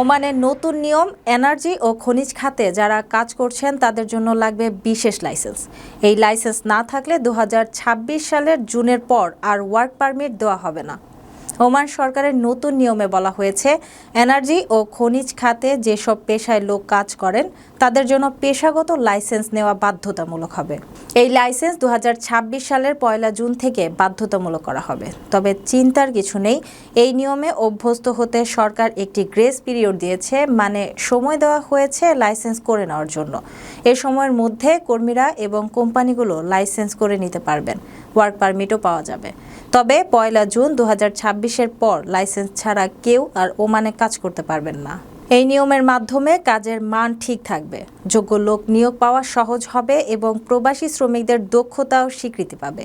ওমানের নতুন নিয়ম, এনার্জি ও খনিজ খাতে যারা কাজ করছেন তাদের জন্য লাগবে বিশেষ লাইসেন্স। এই লাইসেন্স না থাকলে দু হাজার ছাব্বিশ সালের জুনের পর আর ওয়ার্ক পারমিট দেওয়া হবে না। ওমান সরকারের নতুন নিয়মে বলা হয়েছে, এনার্জি ও খনিজ খাতে যেসব পেশায় লোক কাজ করেন, তাদের জন্য পেশাগত লাইসেন্স নেওয়া বাধ্যতামূলক হবে। এই লাইসেন্স দুহাজার ছাব্বিশ সালের পয়লা জুন থেকে বাধ্যতামূলক করা হবে। তবে চিন্তার কিছু নেই, এই নিয়মে অভ্যস্ত হতে সরকার একটি গ্রেস পিরিয়ড দিয়েছে মানে সময় দেওয়া হয়েছে লাইসেন্স করে নেওয়ার জন্য। এ সময়ের মধ্যে কর্মীরা এবং কোম্পানিগুলো লাইসেন্স করে নিতে পারবেন। ওয়ার্ক পারমিটও পাওয়া যাবে। তবে পয়লা জুন দু হাজার ছাব্বিশ এর পর লাইসেন্স ছাড়া কেউ আর ওমানে কাজ করতে পারবেন না। এই নিয়মের মাধ্যমে কাজের মান ঠিক থাকবে। যোগ্য লোক নিয়োগ পাওয়া সহজ হবে এবং প্রবাসী শ্রমিকদের দক্ষতাও স্বীকৃতি পাবে।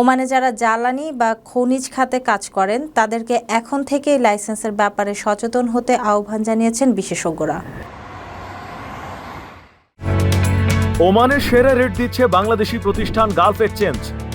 ওমানে যারা জ্বালানি বা খনিজ খাতে কাজ করেন, তাদেরকে এখন থেকেই লাইসেন্সের ব্যাপারে সচেতন হতে আহ্বান জানিয়েছেন বিশেষজ্ঞরা। ওমানের সেরা রেট দিচ্ছে বাংলাদেশি প্রতিষ্ঠান গালফ এক্সচেঞ্জ।